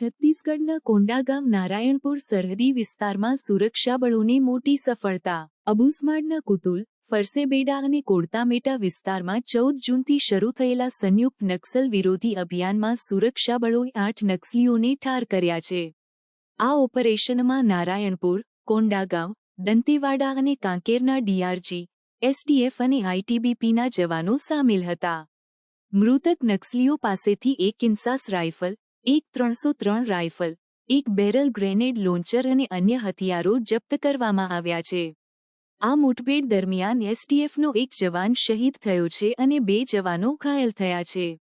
છત્તીસગઢના કોંડાગામ નારાયણપુર સરહદી વિસ્તારમાં સુરક્ષા બળોને મોટી સફળતા. અબુસ્માડના કુતુલ, ફરસેબેડા અને કોડતામેટા વિસ્તારમાં ચૌદ જૂનથી શરૂ થયેલા સંયુક્ત નક્સલ વિરોધી અભિયાનમાં સુરક્ષા બળોએ આઠ નક્સલીઓને ઠાર કર્યા છે. આ ઓપરેશનમાં નારાયણપુર કોંડાગાંવ દંતેવાડા અને કાંકેરના ડીઆરજી એસટીએફ અને આઈટીબીપીના જવાનો સામેલ હતા. મૃતક નક્સલીઓ પાસેથી એક ઇન્સાસ રાઇફલ એક ત્રણસો ત્રણ રાઇફલ, એક બેરલ ગ્રેનેડ લોન્ચર અને અન્ય હથિયારો જપ્ત કરવામાં આવ્યા છે. આ મુઠભેડ દરમિયાન એસટીએફનો એક જવાન શહીદ થયો છે અને બે જવાનો ઘાયલ થયા છે.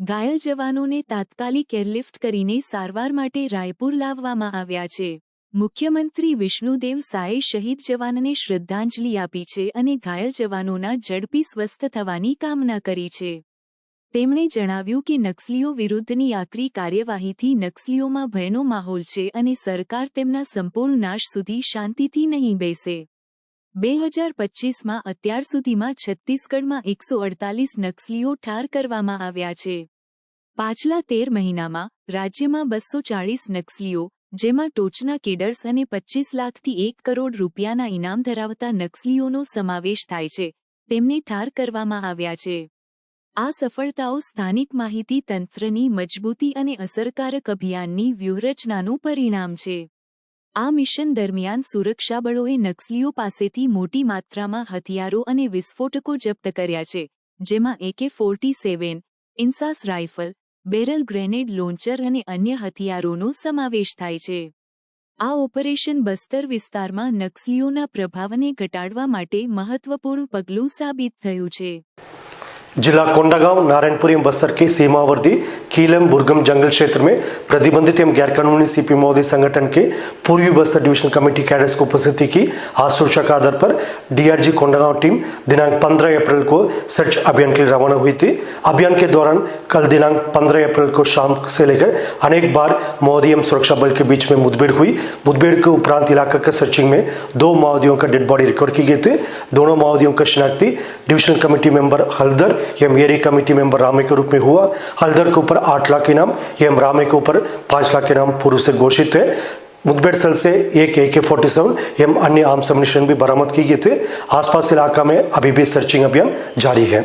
ઘાયલ જવાનોને તાત્કાલિક એરલિફ્ટ કરીને સારવાર માટે રાયપુર લાવવામાં આવ્યા છે. મુખ્યમંત્રી વિષ્ણુદેવ સાએ શહીદ જવાનને શ્રદ્ધાંજલિ આપી છે અને ઘાયલ જવાનોના ઝડપી સ્વસ્થ થવાની કામના કરી છે. તેમણે જણાવ્યું કે નક્સલીઓ વિરુદ્ધની આકરી કાર્યવાહીથી નક્સલીઓમાં ભયનો માહોલ છે અને સરકાર તેમના સંપૂર્ણ નાશ સુધી શાંતિથી નહીં બેસે. બે હજાર પચ્ચીસમાં અત્યાર સુધીમાં છત્તીસગઢમાં એકસો અડતાલીસ નક્સલીઓ ઠાર કરવામાં આવ્યા છે. પાછલા તેર મહિનામાં રાજ્યમાં બસો ચાળીસ નક્સલીઓ, જેમાં ટોચના કેડર્સ અને પચ્ચીસ લાખથી એક કરોડ રૂપિયાના ઇનામ ધરાવતા નક્સલીઓનો સમાવેશ થાય છે, તેમને ઠાર કરવામાં આવ્યા છે. આ સફળતાઓ સ્થાનિક માહિતી તંત્રની મજબૂતી અને અસરકારક અભિયાનની વ્યૂહરચનાનું પરિણામ છે. આ મિશન દરમિયાન સુરક્ષાબળોએ નક્સલીઓ પાસેથી મોટી માત્રામાં હથિયારો અને વિસ્ફોટકો જપ્ત કર્યા છે, જેમાં AK forty seven, INSAS rifle, barrel grenade launcher અને અન્ય હથિયારોનો સમાવેશ થાય છે. આ ઓપરેશન બસ્તર વિસ્તારમાં નક્સલીઓના પ્રભાવને ઘટાડવા માટે મહત્વપૂર્ણ પગલું સાબિત થયું છે. జిల్లా కొండగాం నారాయణపురం బస్సర్కి సీమావర్ది कीलम बुर्गम जंगल क्षेत्र में प्रतिबंधित एवं गैरकानूनी सीपी महोदय संगठन के पूर्वी बस्तर डिवीज़न कमेटी कैडर्स को उपस्थिति की आज सुरक्षा के आधार पर डीआरजी कोंडागांव टीम दिनांक 15 अप्रैल को सर्च अभियान के लिए रवाना हुई थी। अभियान के दौरान कल दिनांक 15 अप्रैल को शाम से लेकर अनेक बार माओवादी एवं सुरक्षा बल के बीच में मुठभेड़ हुई। मुठभेड़ के उपरांत इलाका के सर्चिंग में दो माओवादियों का डेड बॉडी रिकवर की गई थी। दोनों माओवादियों का शिनाख्ती डिविजनल कमेटी मेंबर हल्दर एवं एरिया कमेटी मेंबर रामे के रूप में हुआ। हल्दर के ऊपर आठ लाख इनाम एम रामे के ऊपर पाँच लाख इनाम पूर्व से घोषित है मुठभेड़ स्थल से एक ए के फोर्टी सेवन एवं अन्य आम एम्युनिशन भी बरामद किए गए थे। आसपास इलाका में अभी भी सर्चिंग अभियान जारी है।